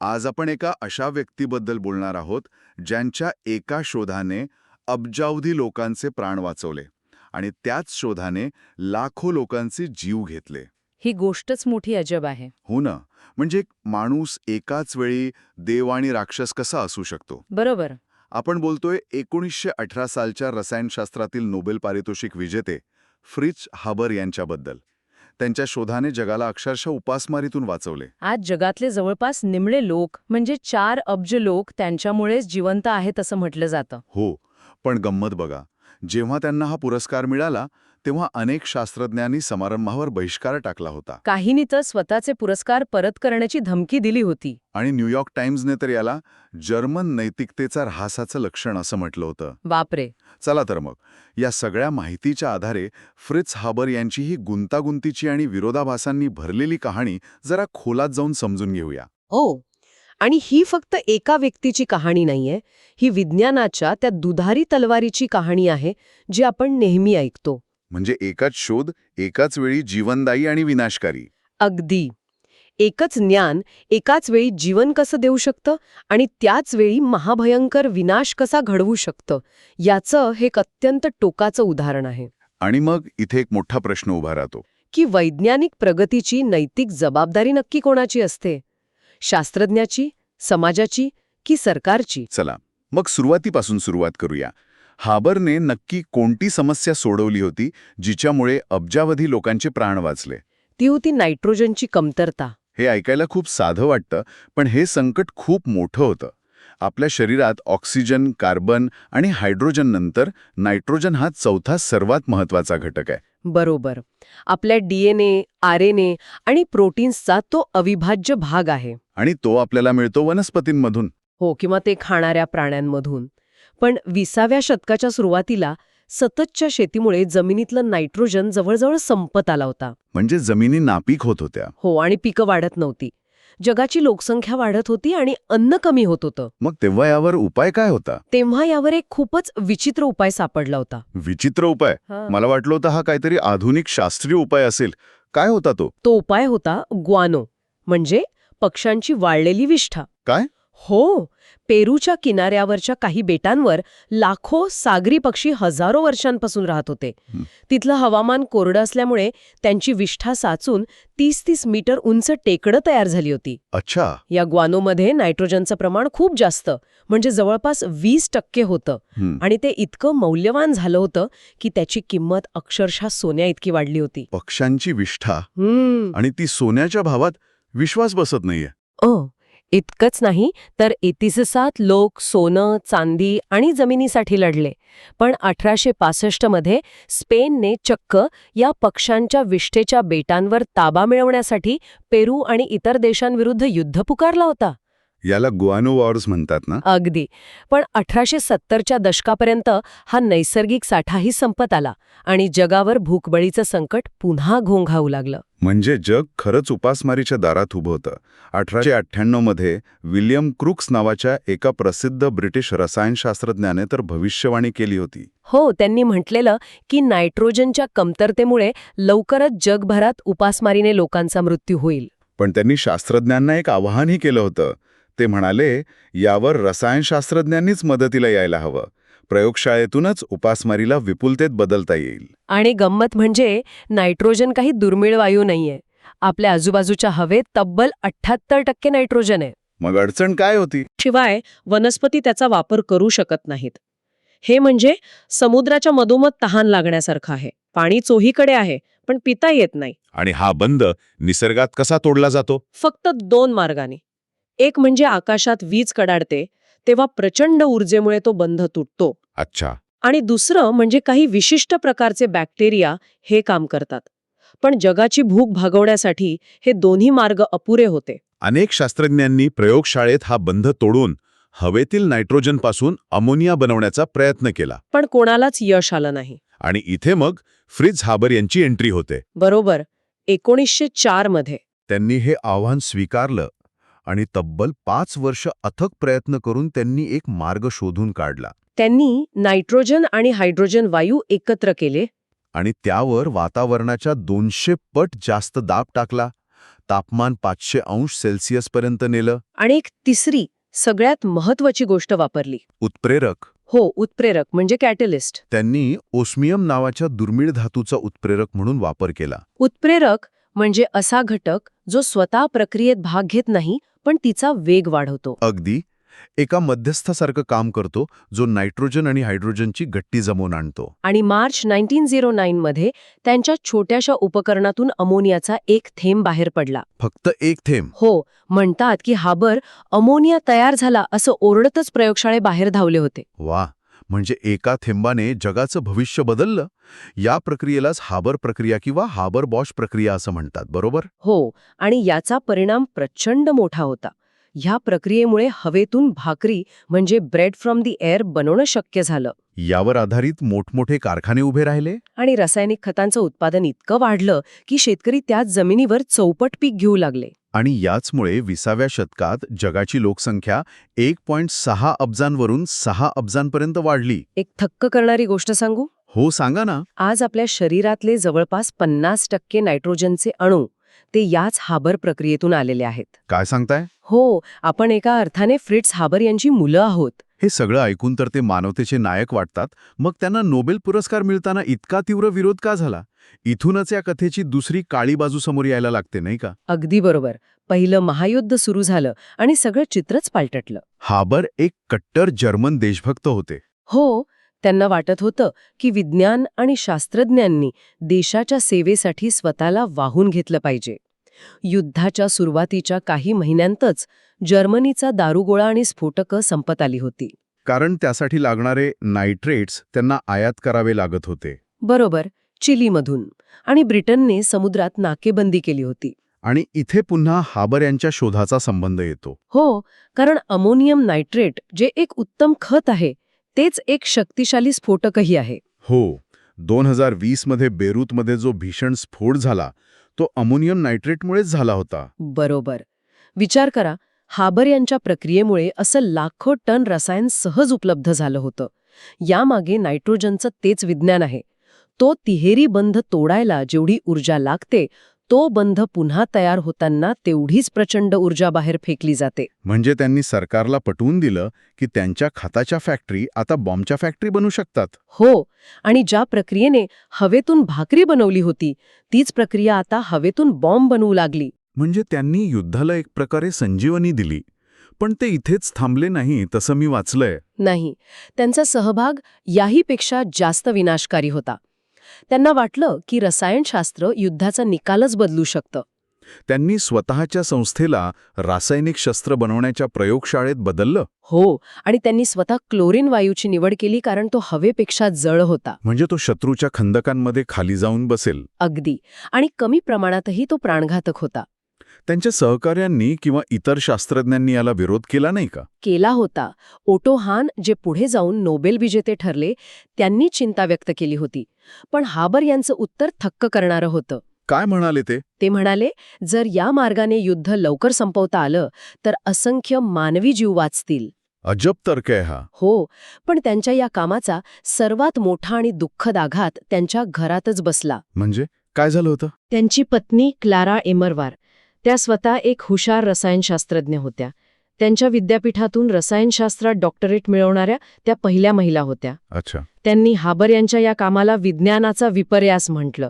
आज आपण एका अशा व्यक्तीबद्दल बोलणार आहोत ज्यांच्या एका शोधाने अब्जावधी लोकांचे प्राण वाचवले आणि त्याच शोधाने लाखो लोकांचे जीव घेतले. ही गोष्टच मोठी अजब आहे. हो ना. म्हणजे एक माणूस एकाच वेळी देव आणि राक्षस कसा असू शकतो? बरोबर. आपण बोलतोय एकोणीसशे अठरा सालच्या रसायनशास्त्रातील नोबेल पारितोषिक विजेते फ्रिच हाबर यांच्याबद्दल. त्यांच्या शोधाने जगाला अक्षरशः उपासमारीतून वाचवले. आज जगातले जवळपास निमळे लोक म्हणजे चार अब्ज लोक त्यांच्यामुळेच जिवंत आहेत असं म्हटलं जातं. हो पण गंमत बघा. जेव्हा त्यांना हा पुरस्कार मिळाला तेव्हा अनेक शास्त्रज्ञांनी समारंभावर बहिष्कार टाकला होता. काहींनी तर स्वतःचे पुरस्कार परत करण्याची धमकी दिली होती. आणि न्यूयॉर्क टाइम्सने तर याला जर्मन नैतिकतेचा ऱ्हासाचं लक्षण असं म्हटलं होतं. बापरे. चला तर मग या सगळ्या माहितीच्या आधारे फ्रिट्स हाबर यांची ही गुंतागुंतीची आणि विरोधाभासांनी भरलेली कहाणी जरा खोलात जाऊन समजून घेऊया. हो आणि ही फक्त एका व्यक्तीची कहाणी नाहीये ही विज्ञानाच्या त्या दुधारी तलवारीची कहाणी आहे जी आपण नेहमी ऐकतो. म्हणजे एकाच शोध एकाच वेळी जीवनदायी आणि विनाशकारी. अगदी. एकच ज्ञान एकाच वेळी जीवन कसं देऊ शकतं आणि त्याच वेळी महाभयंकर विनाश कसा घडवू शकतं याचं हे एक अत्यंत टोकाचं उदाहरण आहे. आणि मग इथे एक मोठा प्रश्न उभा राहतो. की वैज्ञानिक प्रगतीची नैतिक जबाबदारी नक्की कोणाची असते? शास्त्रज्ञाची समाजाची की सरकारची? चला मग सुरुवातीपासून सुरुवात करूया. हाबरने नक्की कोणती समस्या सोडवली होती जिच्यामुळे अब्जावधी लोकांचे प्राण वाचले? ती होती नायट्रोजनची कमतरता. हे ऐकायला खूप साधं वाटतं पण हे संकट खूप मोठं होतं. आपल्या शरीरात ऑक्सिजन कार्बन आणि हायड्रोजन नंतर नायट्रोजन हा चौथा सर्वात महत्त्वाचा घटक आहे. बरोबर. आपल्या डीएनए आरएनए आणि प्रोटीन्सचा तो अविभाज्य भाग आहे. आणि तो आपल्याला मिळतो वनस्पतींमधून. हो किंवा ते खाणाऱ्या प्राण्यांमधून. पण विसाव्या शतकाच्या सुरुवातीला सततच्या शेतीमुळे जमिनीतलं नायट्रोजन जवळजवळ संपत आला होता. म्हणजे जमिनी नापीक होत होत्या. हो आणि पिकं वाढत नव्हती. जगाची लोकसंख्या वाढत होती आणि अन्न कमी होत होतं. मग तेव्हा यावर उपाय काय होता? तेव्हा यावर एक खूपच विचित्र उपाय सापडला होता. विचित्र उपाय? मला वाटलं होतं हा काहीतरी आधुनिक शास्त्रीय उपाय असेल. काय होता तो? तो उपाय होता ग्वानो म्हणजे पक्ष्यांची वाळलेली विष्ठा. काय? हो पेरूच्या किनाऱ्यावरच्या काही बेटांवर लाखो सागरी पक्षी हजारो वर्षांपासून राहत होते. तिथलं हवामान कोरडं असल्यामुळे त्यांची विष्ठा साचून तीस तीस मीटर उंच टेकडं तयार झाली होती. अच्छा. या ग्वानोमध्ये नायट्रोजनचं प्रमाण खूप जास्त म्हणजे जवळपास वीस टक्के होतं. आणि ते इतकं मौल्यवान झालं होतं की त्याची किंमत अक्षरशः सोन्या इतकी वाढली होती. पक्ष्यांची विष्ठा. आणि ती सोन्याच्या भावात विश्वास बसत नाहीये. अ इतकंच नाही तर इतिहासात लोक सोनं चांदी आणि जमिनीसाठी लढले. पण अठराशे पासष्टमध्ये स्पेनने चक्क या पक्ष्यांच्या विष्ठेच्या बेटांवर ताबा मिळवण्यासाठी पेरू आणि इतर देशांविरुद्ध युद्ध पुकारला होता. याला गुआनो वॉर्स म्हणतात ना? अगदी. पण अठराशे सत्तरच्या दशकापर्यंत हा नैसर्गिक साठाही संपत आला आणि जगावर भूकबळीचं संकट पुन्हा घोंघावू लागलं. म्हणजे जग खरंच उपासमारीच्या दारात उभं होतं. अठराशे अठ्ठ्याण्णवमध्ये विल्यम क्रुक्स नावाच्या एका प्रसिद्ध ब्रिटिश रसायनशास्त्रज्ञाने तर भविष्यवाणी केली होती. हो त्यांनी म्हटलेलं की नायट्रोजनच्या कमतरतेमुळे लवकरच जगभरात उपासमारीने लोकांचा मृत्यू होईल. पण त्यांनी शास्त्रज्ञांना एक आवाहनही केलं होतं. ते म्हणाले यावर रसायनशास्त्रज्ञांनीच मदतीला यायला हवं. प्रयोगशाळेतूनच उपासमारीला विपुलतेत बदलता येईल. आणि गंमत म्हणजे नायट्रोजन काही दुर्मिळ वायू नाहीये. आपल्या आजूबाजूच्या हवेत तब्बल अठ्ठ्याहत्तर टक्के नायट्रोजन आहे. मग अडचण काय होती? शिवाय वनस्पती त्याचा वापर करू शकत नाहीत. हे म्हणजे समुद्राच्या मधोमध तहान लागण्यासारखं आहे. पाणी चोहीकडे आहे पण पिता येत नाही. आणि हा बंद निसर्गात कसा तोडला जातो? फक्त दोन मार्गाने. एक म्हणजे आकाशात वीज कडाडते तेव्हा प्रचंड ऊर्जेमुळे तो बंध तुटतो. अच्छा. आणि दुसरं म्हणजे काही विशिष्ट प्रकारचे बॅक्टेरिया हे काम करतात. पण जगाची भूक भागवण्यासाठी हे दोन्ही मार्ग अपुरे होते. अनेक शास्त्रज्ञांनी प्रयोगशाळेत हा बंध तोडून हवेतील नायट्रोजनपासून अमोनिया बनवण्याचा प्रयत्न केला. पण कोणालाच यश आलं नाही. आणि इथे मग फ्रिज हाबर यांची एंट्री होते. बरोबर. एकोणीसशे चारमध्ये. त्यांनी हे आव्हान स्वीकारलं आणि तब्बल पाच वर्ष अथक प्रयत्न करून त्यांनी एक मार्ग शोधून काढला. त्यांनी नायट्रोजन आणि हायड्रोजन वायू एकत्र केले. आणि त्यावर वातावरणाच्या दोनशे पट जास्त दाब टाकला. तापमान पाचशे अंश सेल्सिअसपर्यंत नेलं. आणि एक तिसरी सगळ्यात महत्वाची गोष्ट वापरली. उत्प्रेरक. हो उत्प्रेरक म्हणजे कॅटलिस्ट. त्यांनी ओस्मियम नावाच्या दुर्मिळ धातूचा उत्प्रेरक म्हणून वापर केला. उत्प्रेरक म्हणजे असा घटक जो स्वतः प्रक्रियेत भाग घेत नाही पण तिचा वेग वाढवतो. अगदी. एका मध्यस्थासारखं काम करतो जो नायट्रोजन आणि हायड्रोजनची गट्टी जमवून आणतो. आणि मार्च 1909 मध्ये त्यांच्या छोट्याशा उपकरणातून अमोनियाचा एक थेंब बाहेर पडला. फक्त एक थेंब. हो म्हणतात की हाबर अमोनिया तयार झाला असं ओरडतच प्रयोगशाळेबाहेर धावले होते. वा. म्हणजे एका थेंबाने जगाचं भविष्य बदललं या प्रक्रियेलाच हाबर प्रक्रिया किंवा हाबर बॉश प्रक्रिया असं म्हणतात बरोबर? हो आणि याचा परिणाम प्रचंड मोठा होता. ह्या प्रक्रियेमुळे हवेतून भाकरी म्हणजे ब्रेड फ्रॉम दी एअर बनवणं शक्य झालं. यावर आधारित मोठमोठे कारखाने उभे राहिले? आणि रासायनिक खतांचं उत्पादन इतकं वाढलं की शेतकरी त्याच जमिनीवर चौपट पीक घेऊ लागले. आणि याचमुळे विसाव्या शतकात जगाची लोकसंख्या एक पॉइंट सहा अब्जांवरून सहा अब्जांपर्यंत वाढली. एक थक्क करणारी गोष्ट सांगू? हो सांगा ना. आज आपल्या शरीरातले जवळपास पन्नास टक्के नायट्रोजनचे अणू ते याच हाबर प्रक्रियेतून आलेले आहेत. काय सांगताय? हो आपण एका अर्थाने फ्रिट्स हाबर यांची मुलं आहोत. हे सगळं ऐकून तर ते मानवतेचे नायक वाटतात. मग त्यांना नोबेल पुरस्कार मिळताना इतका तीव्र विरोध का झाला? इथूनच या कथेची दुसरी काळी बाजू समोर यायला लागते नाही का? अगदी बरोबर. पहिलं महायुद्ध सुरू झालं आणि सगळं चित्रच पालटटलं हाबर एक कट्टर जर्मन देशभक्त होते. हो त्यांना वाटत होतं की विज्ञान आणि शास्त्रज्ञांनी देशाच्या सेवेसाठी स्वतःला वाहून घेतलं पाहिजे. युद्धाच्या सुरुवातीच्या काही महिन्यांतच जर्मनीचा दारुगोळा आणि स्फोटकं संपत आली होती. कारण त्यासाठी लागणारे नायट्रेट्स त्यांना आयात करावे लागत होते. बरोबर चिलीमधून. आणि ब्रिटनने समुद्रात नाकेबंदी केली होती. आणि इथे पुन्हा हाबर यांच्या शोधाचा संबंध येतो. हो कारण अमोनियम नायट्रेट जे एक उत्तम खत आहे तेच एक शक्तिशाली स्फोटकही आहे. हो दोन हजार वीसमध्ये बेरूतमध्ये जो भीषण स्फोट झाला तो अमोनियम नायट्रेटमुळेच झाला होता. बरोबर. विचार करा हाबर यांच्या प्रक्रियेमुळे असं लाखो टन रसायन सहज उपलब्ध झालं होतं. यामागे नायट्रोजनचं तेच विज्ञान आहे. तो तिहेरी बंध तोडायला जेवढी ऊर्जा लागते तो बंध पुन्हा तयार होताना तेवढीच प्रचंड ऊर्जा बाहेर फेकली जाते. म्हणजे त्यांनी सरकारला पटवून दिलं की त्यांच्या खताच्या फॅक्टरी आता बॉम्बच्या फॅक्टरी बनू शकतात. हो आणि ज्या प्रक्रियेने हवेतून भाकरी बनवली होती तीच प्रक्रिया आता हवेतून बॉम्ब बनवू लागली. म्हणजे त्यांनी युद्धाला एक प्रकारे संजीवनी दिली. पण ते इथेच थांबले नाही तसं मी वाचलंय. नाही त्यांचा सहभाग याहीपेक्षा जास्त विनाशकारी होता. त्यांना वाटलं की रसायनशास्त्र युद्धाचा निकालच बदलू शकतं. त्यांनी स्वतःच्या संस्थेला रासायनिक शस्त्र बनवण्याच्या प्रयोगशाळेत बदललं? हो आणि त्यांनी स्वतः क्लोरीन वायूची निवड केली कारण तो हवेपेक्षा जळ होता. म्हणजे तो शत्रूच्या खंदकांमध्ये खाली जाऊन बसेल. अगदी. आणि कमी प्रमाणातही तो प्राणघातक होता. त्यांच्या सहकाऱ्यांनी किंवा इतर शास्त्रज्ञांनी याला विरोध केला नाही का? केला होता. ओटो हान जे पुढे जाऊन नोबेल विजेते ठरले त्यांनी चिंता व्यक्त केली होती. पण हाबर यांचं उत्तर थक्क करणारं होतं. काय म्हणाले ते? ते म्हणाले जर या मार्गाने युद्ध लवकर संपवता आलं तर असंख्य मानवी जीव वाचतील. अजब तर्क आहे हा. हो पण त्यांच्या या कामाचा सर्वात मोठा आणि दुःखद आघात त्यांच्या घरातच बसला. म्हणजे? काय झालं होतं? त्यांची पत्नी क्लारा एमरवार. त्या स्वतः एक हुशार रसायनशास्त्रज्ञ होत्या. त्यांच्या विद्यापीठातून रसायनशास्त्रात डॉक्टरेट मिळवणाऱ्या त्या पहिल्या महिला होत्या. अच्छा. त्यांनी हाबर यांच्या या कामाला विज्ञानाचा विपर्यास म्हटलं.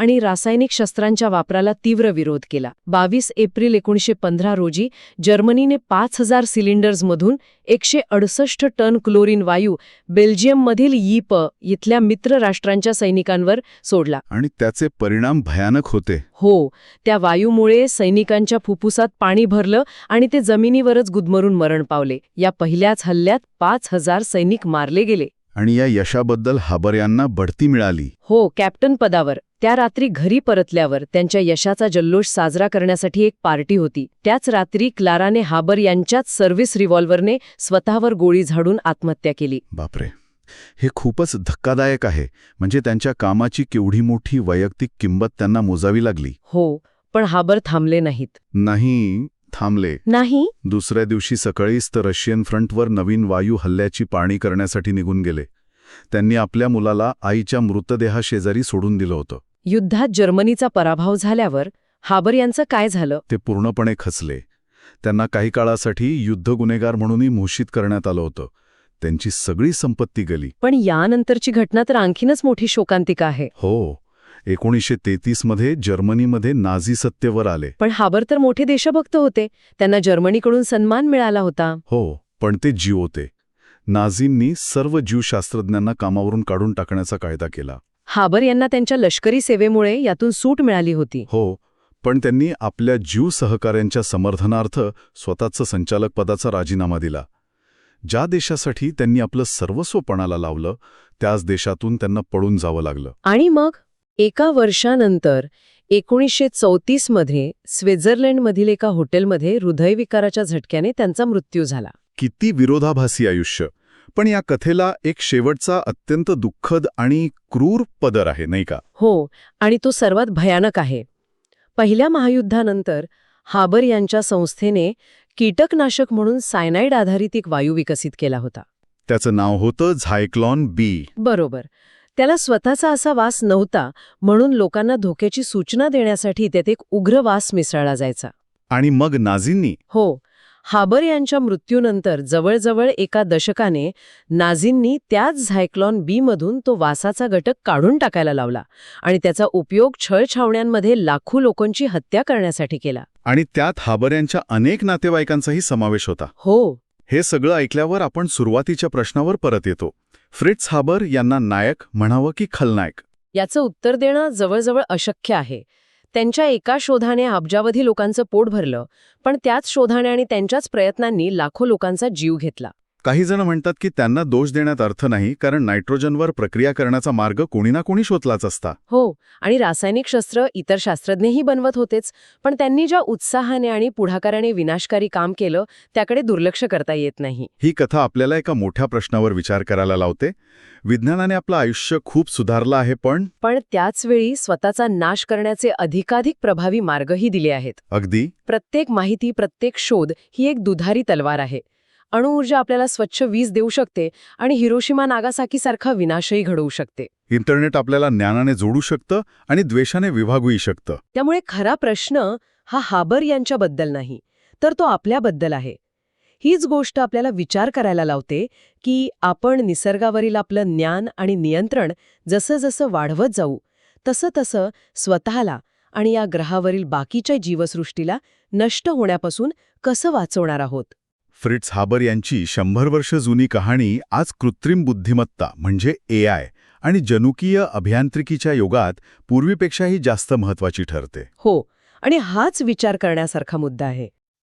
आणि रासायनिक शस्त्रांच्या वापराला तीव्र विरोध केला. बावीस एप्रिल एकोणीशे पंधरा रोजी जर्मनीने पाच हजार सिलिंडर्समधून एकशे अडसष्ट टन क्लोरीन वायू बेल्जियममधील यीप इथल्या मित्र राष्ट्रांच्या सैनिकांवर सोडला. आणि त्याचे परिणाम भयानक होते. हो त्या वायूमुळे सैनिकांच्या फुफ्फुसात पाणी भरलं आणि ते जमिनीवरच गुदमरून मरण पावले. या पहिल्याच हल्ल्यात पाच हजार सैनिक मारले गेले. आणि या यशाबद्दल हाबर यांना बढती मिळाली. हो कॅप्टन पदावर. त्या रात्री घरी परतल्यावर त्यांच्या यशाचा जल्लोष साजरा करण्यासाठी एक पार्टी होती. त्याच रात्री क्लाराने हाबर यांच्याच सर्व्हिस रिव्हॉल्व्हरने स्वतःवर गोळी झाडून आत्महत्या केली. बापरे. हे खूपच धक्कादायक आहे. म्हणजे त्यांच्या कामाची केवढी मोठी वैयक्तिक किंमत त्यांना मोजावी लागली. हो पण हाबर थांबले नाहीत. नाही थांबले. नाही? दुसऱ्या दिवशी सकाळीच तर रशियन फ्रंटवर नवीन वायू हल्ल्याची पाणी करण्यासाठी निघून गेले. त्यांनी आपल्या मुलाला आईच्या मृतदेहाशेजारी सोडून दिलं होतं. युद्धात जर्मनीचा पराभव झाल्यावर हाबर यांचं काय झालं? ते पूर्णपणे खचले. त्यांना काही काळासाठी युद्ध गुन्हेगार म्हणूनही घोषित करण्यात आलं होतं. त्यांची सगळी संपत्ती गेली. पण यानंतरची घटना तर आणखीनच मोठी शोकांतिका आहे. हो. एकोणीसशे तेहतीसमध्ये जर्मनीमध्ये नाझी सत्तेवर आले. पण हाबर तर मोठे देशभक्त होते. त्यांना जर्मनीकडून सन्मान मिळाला होता. हो पण ते जीव होते नाझींनी सर्व जीवशास्त्रज्ञांना कामावरून काढून टाकण्याचा कायदा केला. हाबर यांना त्यांच्या लष्करी सेवेमुळे यातून सूट मिळाली होती. हो पण त्यांनी आपल्या जीव सहकाऱ्यांच्या समर्थनार्थ स्वतःचं संचालक पदाचा राजीनामा दिला. ज्या देशासाठी त्यांनी आपलं सर्वस्व पणाला लावलं त्याच देशातून त्यांना पळून जावं लागलं. आणि मग? एका वर्षानंतर एकोणीसशे चौतीसमध्ये स्वित्झर्लंडमधील एका हॉटेलमध्ये हृदयविकाराच्या झटक्याने त्यांचा मृत्यू झाला. किती विरोधाभासी आयुष्य. पण या कथेला एक शेवटचा अत्यंत दुःखद आणि क्रूर पदर आहे नाही का? हो आणि तो सर्वात भयानक आहे. पहिल्या महायुद्धानंतर हाबर यांच्या संस्थेने कीटकनाशक म्हणून सायनाईड आधारित एक वायू विकसित केला होता. त्याचं नाव होतं झायक्लॉन बी. बरोबर. त्याला स्वतःचा असा वास नव्हता म्हणून लोकांना धोक्याची सूचना देण्यासाठी त्यात एक उग्र वास मिसळला जायचा. आणि मग नाझींनी हो हाबर यांच्या मृत्यूनंतर जवळजवळ एका दशकाने नाझींनी त्याच झायक्लॉन बी मधून तो वासाचा घटक काढून टाकायला लावला आणि त्याचा उपयोग छळछावण्यांमध्ये लाखो लोकांची हत्या करण्यासाठी केला. आणि त्यात हाबर यांच्या अनेक नातेवाईकांचाही समावेश होता. हो. हे सगळं ऐकल्यावर आपण सुरुवातीच्या प्रश्नावर परत येतो. फ्रिट्स हाबर यांना नायक म्हणावं की खलनायक? याचं उत्तर देणं जवळजवळ अशक्य आहे. त्यांच्या एका शोधाने अब्जावधी लोकांचं पोट भरलं पण त्याच शोधाने आणि त्यांच्याच प्रयत्नांनी लाखो लोकांचा जीव घेतला. काही जण म्हणतात की त्यांना दोष देण्यात अर्थ नाही कारण नायट्रोजनवर प्रक्रिया करण्याचा मार्ग कोणी ना कोणी शोधलाच असता. हो आणि रासायनिक शस्त्र इतर शास्त्रज्ञही बनवत होतेच पण त्यांनी ज्या उत्साहाने आणि पुढाकाराने विनाशकारी काम केलं त्याकडे दुर्लक्ष करता येत नाही. ही कथा आपल्याला एका मोठ्या प्रश्नावर विचार करायला लावते. विज्ञानाने आपलं आयुष्य खूप सुधारलं आहे पण पण त्याचवेळी स्वतःचा नाश करण्याचे अधिकाधिक प्रभावी मार्गही दिले आहेत. अगदी. प्रत्येक माहिती प्रत्येक शोध ही एक दुधारी तलवार आहे. अणुऊर्जा आपल्याला स्वच्छ वीज देऊ शकते आणि हिरोशिमा नागासाकीसारखा विनाशही घडवू शकते. इंटरनेट आपल्याला ज्ञानाने जोडू शकतं आणि द्वेषाने विभागूही शकतं. त्यामुळे खरा प्रश्न हा हाबर यांच्याबद्दल नाही तर तो आपल्याबद्दल आहे. हीच गोष्ट आपल्याला विचार करायला लावते की आपण निसर्गावरील आपलं ज्ञान आणि नियंत्रण जसं जसं वाढवत जाऊ तसं तसं स्वतःला आणि या ग्रहावरील बाकीच्या जीवसृष्टीला नष्ट होण्यापासून कसं वाचवणार आहोत? फ्रिट्स हाबर यांची शंभर वर्ष जुनी कहाणी आज कृत्रिम बुद्धिमत्ता म्हणजे ए आय आणि जनुकीय अभियांत्रिकीच्या युगात पूर्वीपेक्षाही जास्त महत्वाची ठरते. हो आणि हाच विचार करण्यासारखा मुद्दा आहे.